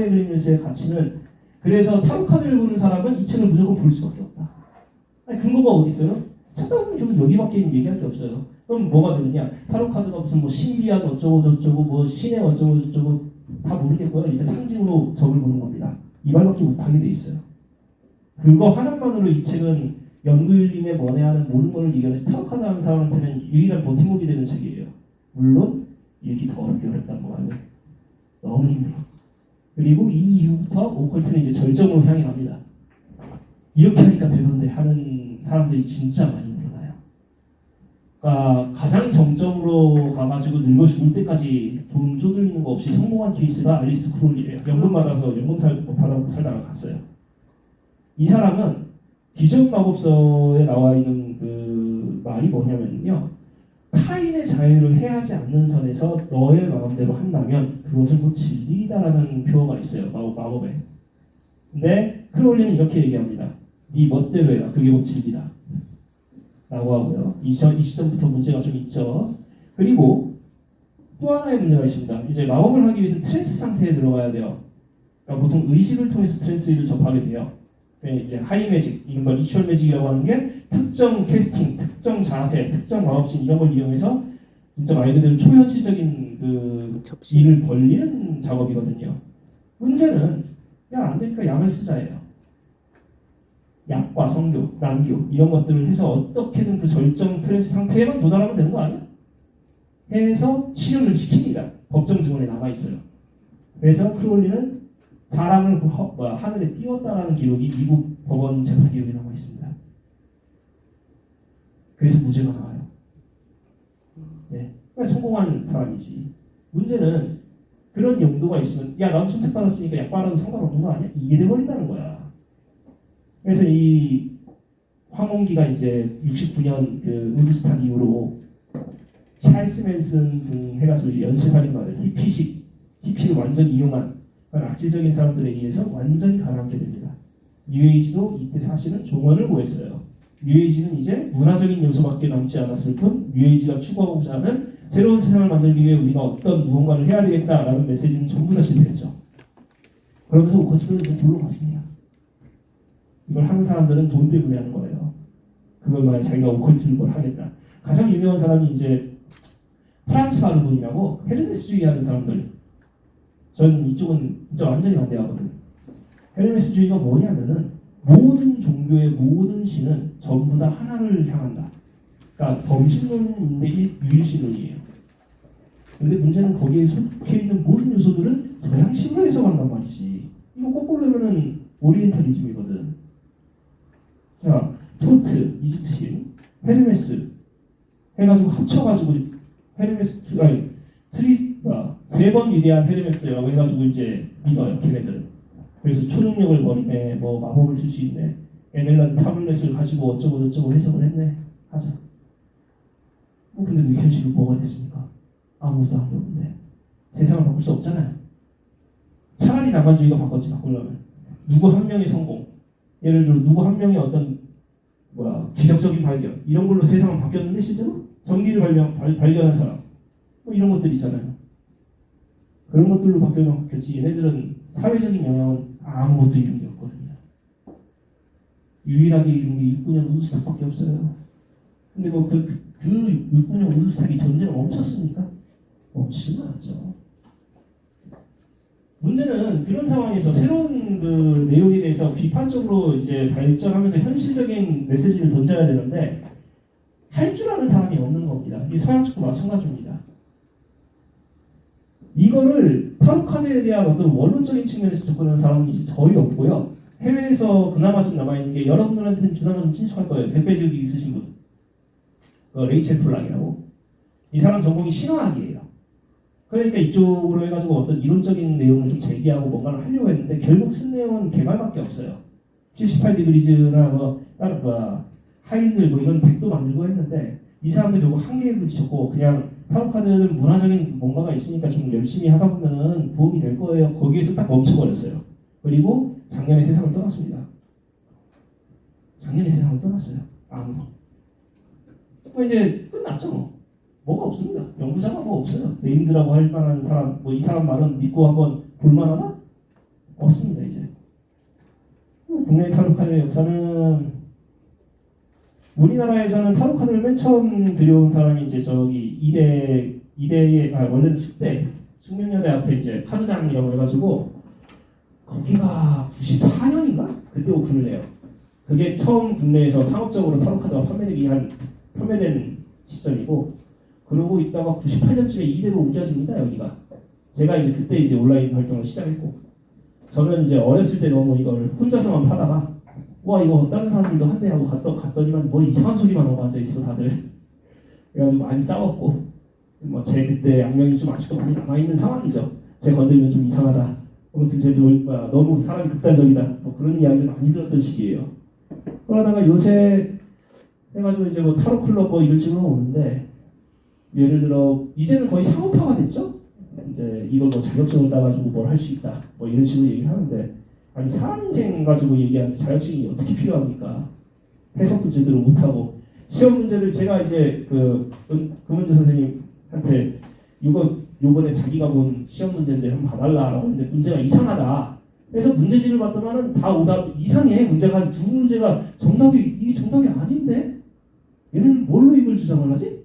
타로의 그림에서의 가치는 그래서 타로 카드를 보는 사람은 이 책을 무조건 볼 수밖에 없다. 아니 근거가 어디 있어요? 찾다 보면 여기 여기밖에 얘기할 게 없어요. 그럼 뭐가 되느냐? 타로 카드가 무슨 뭐 신비한 어쩌고 저쩌고 뭐 신의 어쩌고 저쩌고 다 모르겠고요. 일단 상징으로 적을 보는 겁니다. 이 말밖에 못하게 돼 있어요. 그거 하나만으로 이 책은 연구윤림에 원해하는 모든 걸 이겨내서 타로 카드 하는 사람한테는 유일한 버팀목이 되는 책이에요. 물론 읽기 더 어렵게 어렵다는 거 말고 너무 힘들어. 그리고 이 이후부터 오컬트는 이제 절정으로 향해 갑니다. 이렇게 하니까 되던데 하는 사람들이 진짜 많이 늘어나요. 그러니까 가장 정점으로 가가지고 늙어 죽을 때까지 돈 쪼들리는 거 없이 성공한 케이스가 알리스 크롤이에요. 연금 받아서 연금 살 받아먹고 살다가 갔어요. 이 사람은 기존 마법서에 나와 있는 그 말이 뭐냐면요. 타인의 자유를 해하지 않는 선에서 너의 마음대로 한다면 그것은 곧 진리다라는 표어가 있어요. 마법, 마법에. 근데 크롤리는 이렇게 얘기합니다. 네 멋대로 해라. 그게 곧 진리다. 라고 하고요. 이, 시, 이 시점부터 문제가 좀 있죠. 그리고 또 하나의 문제가 있습니다. 이제 마법을 하기 위해서 트랜스 상태에 들어가야 돼요. 그러니까 보통 의식을 통해서 트랜스 를 접하게 돼요. 네, 이제 하이 매직, 이른바 리추얼 매직이라고 하는 게 특정 캐스팅, 특정 자세, 특정 마법신 이런 걸 이용해서 진짜 말 그대로 초현실적인 그 접시. 일을 벌리는 작업이거든요. 문제는 야 안 되니까 약을 쓰자예요. 약과 성교, 난교 이런 것들을 해서 어떻게든 그 절정 트랜스 상태에만 도달하면 되는 거 아니야? 해서 치료를 시킵니다. 법정 증언에 남아 있어요. 그래서 크롤리는 사람을 그 허- 뭐야, 하늘에 띄웠다라는 기록이 미국 법원 재판 기록에 남아 있습니다. 그래서 무죄가 나와요. 네, 그러니까 성공한 사람이지. 문제는 그런 용도가 있으면 야 나도 선택 받았으니까 약 빨아도 상관없는 거 아니야? 이게 돼버린다는 거야. 그래서 이 황혼기가 이제 69년 그 우드스탁 이후로 찰스 맨슨 등 해가지고 이제 연쇄살인마들 히피식 히피를 완전 이용한 악질적인 사람들에 의해서 완전히 가라앉게 됩니다. 뉴에이지도 이때 사실은 종언을 보였어요. 뉴에이지는 이제 문화적인 요소밖에 남지 않았을 뿐 뉴에이지가 추구하고자 하는 새로운 세상을 만들기 위해 우리가 어떤 무언가를 해야 되겠다라는 메시지는 전부 다 실패했죠. 그러면서 오커트는 좀 굴러갔습니다. 이걸 하는 사람들은 돈 때문에 하는 거예요. 그걸 만약 자기가 오컬트를 뭘 하겠다. 가장 유명한 사람이 이제 프란츠 바르본이라고 헤르메스주의 하는 사람들. 저는 이쪽은 진짜 완전히 반대하거든. 헤르메스주의가 뭐냐면은 모든 종교의 모든 신은 전부 다 하나를 향한다. 그러니까 범신론인데 일- 유일신론이에요. 근데 문제는 거기에 속해 있는 모든 요소들은 서양식으로 해석한단 말이지. 이거 거꾸로 하면은 오리엔탈리즘이거든. 자, 토트, 이집트신, 헤르메스 해가지고 합쳐가지고 헤르메스 두- 아니 트리스가 세 번 위대한 헤르메스라고 해가지고 이제 믿어요 걔네들은. 그래서 초능력을 버리네, 뭐 마법을 쓸 수 있네, 에멜란드 타블렛을 가지고 어쩌고 저쩌고 해석을 했네. 하자. 뭐 근데 그게 현실로 뭐가 됐습니까? 아무것도 한게 없는데 세상을 바꿀 수 없잖아요. 차라리 나만주의가 바꿨지 바꾸려면 누구 한 명의 성공, 예를 들어 누구 한 명의 어떤 뭐야 기적적인 발견 이런 걸로 세상은 바뀌었는데 실제로 전기를 발견, 발, 발견한 사람 뭐 이런 것들 있잖아요. 그런 것들로 바뀌었지 얘네들은 사회적인 영향은 아무것도 이룬 게 없거든요. 유일하게 이룬 게 육군형 우주스탁밖에 없어요. 근데 뭐 그 그 육군형 우주스탁이 전쟁을 멈췄습니까? 멈추지는 않았죠. 문제는 그런 상황에서 새로운 그 내용에 대해서 비판적으로 이제 발전하면서 현실적인 메시지를 던져야 되는데 할 줄 아는 사람이 없는 겁니다. 이 서양 축구 마찬가지입니다. 이거를 타로 카드에 대한 어떤 원론적인 측면에서 접근하는 사람이 거의 없고요. 해외에서 그나마 좀 남아있는 게 여러분들한테는 그나마 좀 친숙할 거예요. 백배지기 있으신 분. 그 레이첼 플락이라고. 이 사람 전공이 신화학이에요. 그러니까 이쪽으로 해가지고 어떤 이론적인 내용을 좀 제기하고 뭔가를 하려고 했는데 결국 쓴 내용은 개발밖에 없어요. 78디그리즈나 뭐 다른 뭐 하인들 뭐 이런 덱도 만들고 했는데 이 사람들 결국 한계에 부딪혔고 그냥 타로 카드는 문화적인 뭔가가 있으니까 좀 열심히 하다 보면은 도움이 될 거예요. 거기에서 딱 멈춰버렸어요. 그리고 작년에 세상을 떠났습니다. 작년에 세상을 떠났어요. 아무도. 뭐 이제 끝났죠. 뭐. 뭐가 없습니다. 연구자가 뭐 없어요. 네임드라고 할 만한 사람, 뭐 이 사람 말은 믿고 한번 볼만하나? 없습니다 이제. 국내 타로 카드의 역사는 우리나라에서는 타로 카드를 맨 처음 들여온 사람이 이제 저기 이대 이대의 아 원래는 숙대 숙명여대 앞에 이제 카드장이라고 해가지고 거기가 94년인가 그때 오픈을 해요. 그게 처음 국내에서 상업적으로 타로 카드가 판매되기 한 판매된 시점이고 그러고 있다가 98년쯤에 이대로 옮겨집니다 여기가. 제가 이제 그때 이제 온라인 활동을 시작했고 저는 이제 어렸을 때 너무 이걸 혼자서만 파다가 와 이거 다른 사람들도 한대 하고 갔더, 갔더니만 뭐 이상한 소리만 하고 앉아 있어 다들 그래가지고 많이 싸웠고 뭐 제 그때 악명이 좀 아직도 많이 남아 있는 상황이죠. 제 건들면 좀 이상하다. 아무튼 제 놀- 뭐야, 너무 사람이 극단적이다. 뭐 그런 이야기를 많이 들었던 시기예요. 그러다가 요새 해가지고 이제 뭐 타로 클럽 뭐 이런 식으로 오는데 예를 들어 이제는 거의 상업화가 됐죠. 이제 이걸 뭐 자격증을 따가지고 뭘 할 수 있다. 뭐 이런 식으로 얘기를 하는데 아니 사람 인생 가지고 얘기하는 자격증이 어떻게 필요합니까? 해석도 제대로 못하고 시험 문제를 제가 이제 그 은- 금은재 선생님한테 이거 요번에 자기가 본 시험 문제인데 한번 봐달라라고 했는데 문제가 이상하다. 그래서 문제집을 봤더만은 다 오답 이상해. 문제가 두 문제가 정답이 이게 정답이 아닌데 얘는 뭘로 이걸 주장을 하지?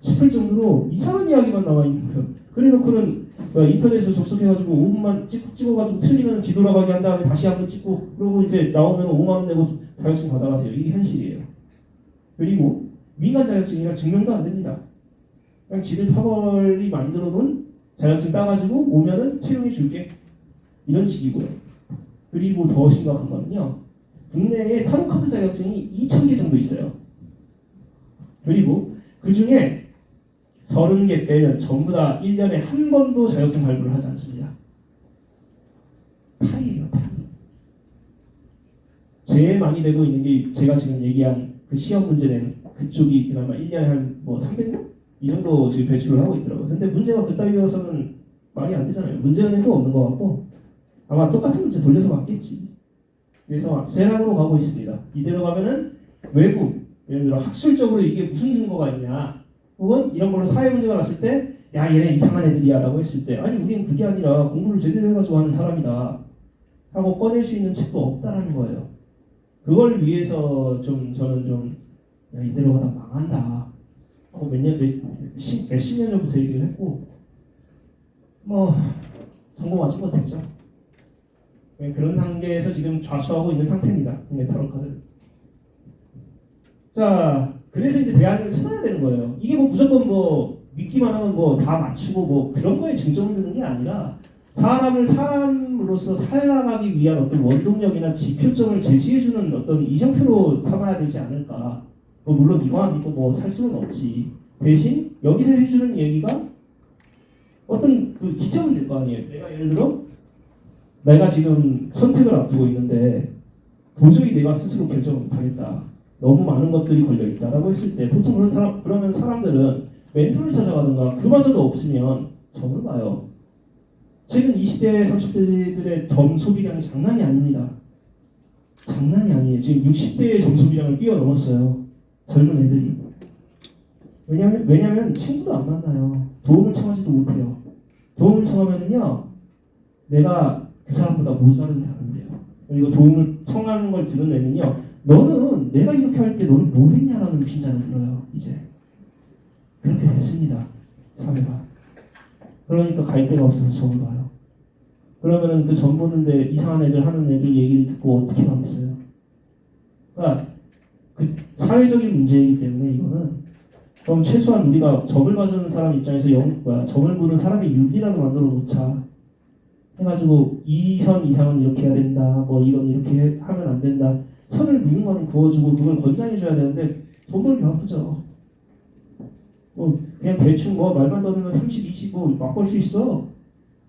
싶을 정도로 이상한 이야기만 나와 있는 거예요. 그래놓고는 뭐 인터넷에서 접속해가지고 5분만 찍, 찍어가지고 틀리면 뒤돌아가게 한 다음에 다시 한번 찍고 그러고 이제 나오면 5만 원 내고 자격증 받아가세요. 이게 현실이에요. 그리고 민간 자격증이라 증명도 안 됩니다. 그냥 지들 파벌이 만들어 놓은 자격증 따가지고 오면은 채용해 줄게. 이런 식이고요. 그리고 더 심각한 거는요. 국내에 타로카드 자격증이 2,000개 정도 있어요. 그리고 그 중에 30개 빼면 전부 다 1년에 한 번도 자격증 발부를 하지 않습니다. 팔이에요, 팔. 제일 많이 되고 있는 게 제가 지금 얘기한 그 시험 문제는 그쪽이 그나마 1년에 한뭐 300명? 이 정도 지금 배출을 하고 있더라고요. 근데 문제가 그따위여서는 말이 안 되잖아요. 문제는 또 없는 것 같고 아마 똑같은 문제 돌려서 맞겠지. 그래서 세랑으로 가고 있습니다. 이대로 가면은 외부, 예를 들어 학술적으로 이게 무슨 증거가 있냐, 혹은 이런 걸로 사회 문제가 났을 때, 야 얘네 이상한 애들이야 라고 했을 때, 아니 우리는 그게 아니라 공부를 제대로 해가지고 하는 사람이다 하고 꺼낼 수 있는 책도 없다라는 거예요. 그걸 위해서 좀 저는 좀 야, 이대로 가다 망한다. 하고 몇 년, 몇, 십, 몇십 년 전부터 얘기를 했고, 뭐 성공하지 못했죠. 네, 그런 단계에서 지금 좌수하고 있는 상태입니다. 국내 타로 카드. 자, 그래서 이제 대안을 찾아야 되는 거예요. 이게 뭐 무조건 뭐 믿기만 하면 뭐 다 맞추고 뭐 그런 거에 중점을 두는 게 아니라 사람을 사람으로서 살아가기 위한 어떤 원동력이나 지표점을 제시해주는 어떤 이정표로 삼아야 되지 않을까. 뭐 물론 이거만 믿고 뭐 살 수는 없지. 대신 여기서 해주는 얘기가 어떤 그 기점이 될거 아니에요. 내가 예를 들어 내가 지금 선택을 앞두고 있는데 도저히 내가 스스로 결정을 못하겠다. 너무 많은 것들이 걸려 있다라고 했을 때 보통 그런 사람 그러면 사람들은 멘토를 찾아가든가 그마저도 없으면 점을 봐요. 최근 20대 30대들의 점 소비량이 장난이 아닙니다. 장난이 아니에요. 지금 60대의 점 소비량을 뛰어넘었어요. 젊은 애들이. 왜냐면 왜냐면 친구도 안 만나요. 도움을 청하지도 못해요. 도움을 청하면은요, 내가 그 사람보다 모자른 사람이에요. 그리고 도움을 청하는 걸 들은 애는요, 너는 내가 이렇게 할 때 너는 뭐 했냐라는 빈잔을 들어요, 이제. 그렇게 됐습니다, 사회가. 그러니까 갈 데가 없어서 저을 가요. 그러면은 그 전 보는데 이상한 애들 하는 애들 얘기를 듣고 어떻게 하겠어요? 그러니까 그 사회적인 문제이기 때문에 이거는 그럼 최소한 우리가 점을 봐주는 사람 입장에서 영, 뭐야, 점을 보는 사람의 윤리라도 만들어 놓자. 해가지고 이 선 이상은 이렇게 해야 된다. 뭐 이건 이렇게 해- 하면 안 된다. 선을 누군가는 그어주고 그걸 권장해줘야 되는데 돈 벌기 바쁘죠. 뭐 그냥 대충 뭐 말만 더듬으면 30, 20, 뭐 막걸 수 있어.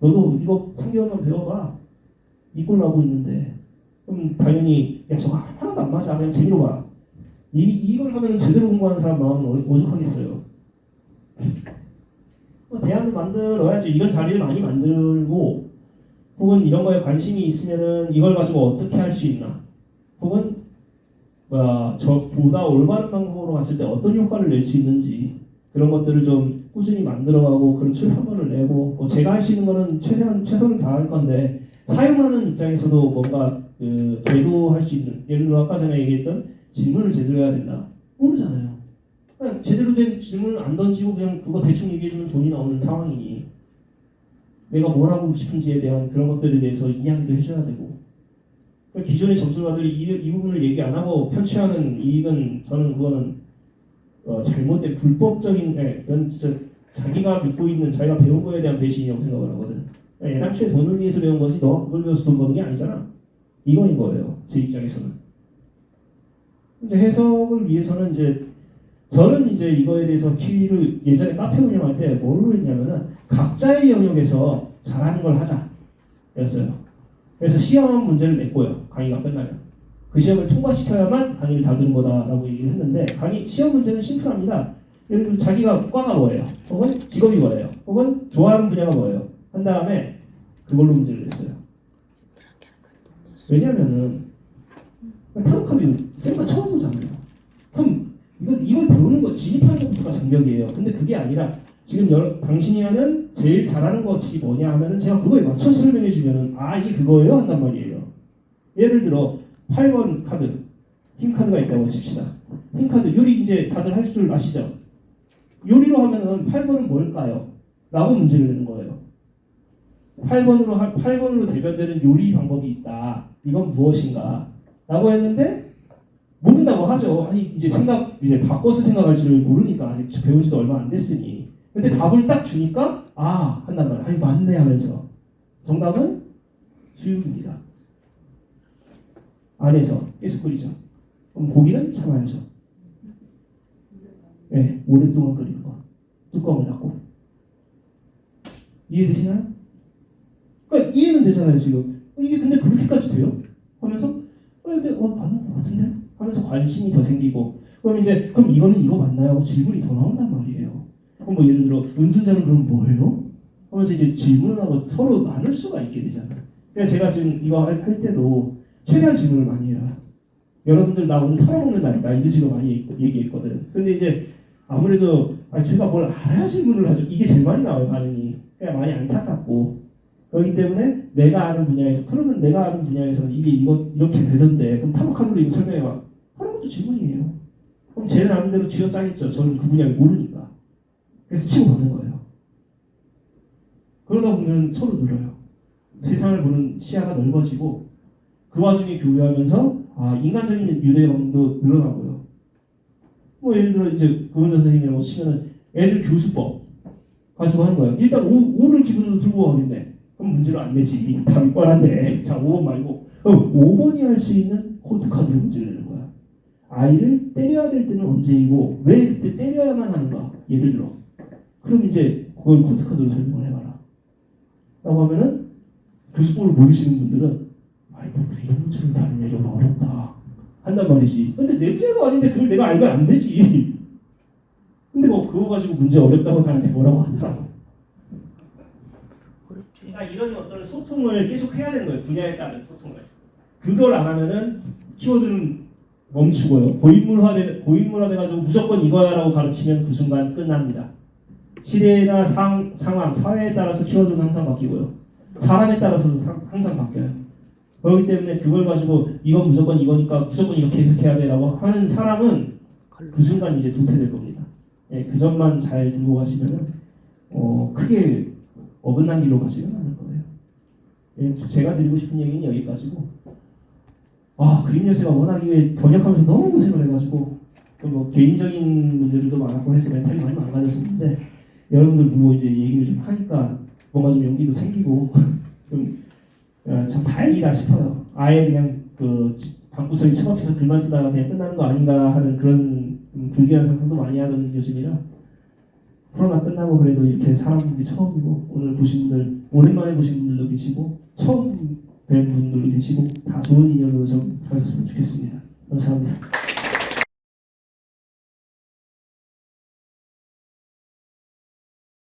너도 이거 3개월만 배워봐. 이꼴로 하고 있는데 그럼 당연히 야 저거 하나도 안 맞아. 그냥 재미로 봐. 이, 이걸 하면 제대로 공부하는 사람 마음은 오- 오죽하겠어요. 뭐 대안을 만들어야지. 이런 자리를 많이 만들고 혹은 이런 거에 관심이 있으면은 이걸 가지고 어떻게 할 수 있나 혹은 뭐야 저보다 올바른 방법으로 갔을 때 어떤 효과를 낼 수 있는지 그런 것들을 좀 꾸준히 만들어가고 그런 출판물을 내고 뭐 제가 할 수 있는 거는 최대한 최선을 다할 건데 사용하는 입장에서도 뭔가 그 제도할 수 있는 예를 들어 아까 전에 얘기했던 질문을 제대로 해야 된다 모르잖아요. 그냥 제대로 된 질문을 안 던지고 그냥 그거 대충 얘기해주면 돈이 나오는 상황이니 내가 뭘 하고 싶은지에 대한 그런 것들에 대해서 이야기도 해줘야 되고 기존의 점수가들이 이, 이 부분을 얘기 안 하고 편취하는 이익은 저는 그거는 어, 잘못된 불법적인 예, 그건 진짜 자기가 믿고 있는 자기가 배운 거에 대한 배신이라고 생각을 하거든. 예, 애당초에 돈을 위해서 배운 거지 너가 그걸 배워서 돈 버는 게 아니잖아. 이거인 거예요. 제 입장에서는. 이제 해석을 위해서는 이제 저는 이제 이거에 대해서 키를 예전에 카페 운영할 때 뭘로 했냐면은 각자의 영역에서 잘하는 걸 하자 였어요. 그래서 시험 문제를 냈고요. 강의가 끝나면. 그 시험을 통과시켜야만 강의를 다루는 거다라고 얘기를 했는데 강의 시험 문제는 심플합니다. 예를 들어 자기가 과가 뭐예요? 혹은 직업이 뭐예요? 혹은 좋아하는 분야가 뭐예요? 한 다음에 그걸로 문제를 냈어요. 왜냐면은 타로카드 쌤과 처음 보잖아요. 그럼 이걸 이걸 배우는 거 진입하는 것부터가 장벽이에요. 근데 그게 아니라 지금 여러, 당신이 하는 제일 잘하는 것이 뭐냐 하면은 제가 그거에 맞춰 설명해 주면은 아 이게 그거예요 한단 말이에요. 예를 들어 8번 카드 흰 카드가 있다고 칩시다. 흰 카드 요리 이제 다들 할 줄 아시죠? 요리로 하면은 8번은 뭘까요? 라고 문제를 내는 거예요. 8번으로 하, 8번으로 대변되는 요리 방법이 있다. 이건 무엇인가? 라고 했는데 모른다고 하죠. 아니 이제 생각 이제 바꿔서 생각할 줄을 모르니까 아직 배운 지도 얼마 안 됐으니. 근데 답을 딱 주니까 아 한단 말이야. 아니 맞네 하면서 정답은 수육입니다. 안에서 계속 끓이죠. 그럼 고기는 참아야죠. 네, 오랫동안 끓이는 거. 뚜껑을 닫고. 이해되시나요? 그러니까 이해는 되잖아요 지금. 어, 이게 근데 그렇게까지 돼요? 하면서 어 근데 어 맞는 것 같은데? 하면서 관심이 더 생기고 그럼 이제 그럼 이거는 이거 맞나요? 질문이 더 나온단 말이에요. 그럼 뭐 예를 들어 운전자는 그럼 뭐예요? 하면서 이제 질문을 하고 서로 나눌 수가 있게 되잖아요. 그래서 제가 지금 이거 할, 할 때도 최대한 질문을 많이 해요. 여러분들 나 오늘 털어먹는 날이다 이런 식으로 많이 얘기- 얘기했거든. 근데 이제 아무래도 아니 제가 뭘 알아야 질문을 하죠. 이게 제일 많이 나와요 반응이. 그냥 많이 안타깝고 그렇기 때문에 내가 아는 분야에서 그러면 내가 아는 분야에서 이게 이거 이렇게 되던데 그럼 타로카드로 이거 설명해 봐 하는 것도 질문이에요. 그럼 쟤는 아는 대로 쥐어 짜겠죠. 저는 그 분야를 모르니까. 그래서 치고 가는 거예요. 그러다 보면 서로 늘어요. 세상을 보는 시야가 넓어지고 그 와중에 교류하면서 아 인간적인 유대감도 늘어나고요. 뭐 예를 들어 이제 고은정 선생님이라고 치면은 애들 교수법 가지고 하는 거예요. 일단 5, 5를 기본으로 들고 가겠네. 그럼 문제를 안 내지. 뻔한데. 자 5번 말고 그럼 5번이 할 수 있는 코드 카드로 문제를 내는 거야. 아이를 때려야 될 때는 언제이고 왜 그때 때려야만 하는가? 예를 들어. 그럼 이제 그걸 코드 카드로 설명을 해봐라. 라고 하면은 교수법을 모르시는 분들은 아이고 문제를 다루냐 좀 어렵다 한단 말이지. 근데 내 분야가 아닌데 그걸 내가 알면 안 되지. 근데 뭐 그거 가지고 문제 어렵다고 나한테 뭐라고 하더라고. 그러니까 이런 어떤 소통을 계속 해야 되는 거예요. 분야에 따른 소통을. 그걸 안 하면은 키워드는 멈추고요. 고인물화돼 고인물화 돼 가지고 무조건 이거야라고 가르치면 그 순간 끝납니다. 시대나 상, 상황, 사회에 따라서 키워드는 항상 바뀌고요. 사람에 따라서도 상- 항상 바뀌어요. 그렇기 때문에 그걸 가지고 이건 무조건 이거니까 무조건 이렇게 해석해야 돼라고 하는 사람은 그 순간 이제 도태될 겁니다. 예, 그 점만 잘 들고 가시면은 어, 크게 어긋난 길로 가지는 않을 거예요. 예, 제가 드리고 싶은 얘기는 여기까지고 아 그림 열쇠가 워낙 이게 번역하면서 너무 고생을 해가지고 또뭐 개인적인 문제들도 많았고 해서 멘탈이 많이 망가졌었는데 여러분들 보고 이제 얘기를 좀 하니까 뭔가 좀 용기도 생기고 좀 어, 참 다행이다 싶어요. 아예 그냥 그 지- 방구석에 처박혀서 글만 쓰다가 그냥 끝나는 거 아닌가 하는 그런 음, 불길한 상상도 많이 하는 요즘이라 코로나 끝나고 그래도 이렇게 사람들이 처음이고 오늘 보신 분들 오랜만에 보신 분들도 계시고 처음 뵌 분들도 계시고 다 좋은 인연으로 좀 가셨으면 좋겠습니다. 감사합니다.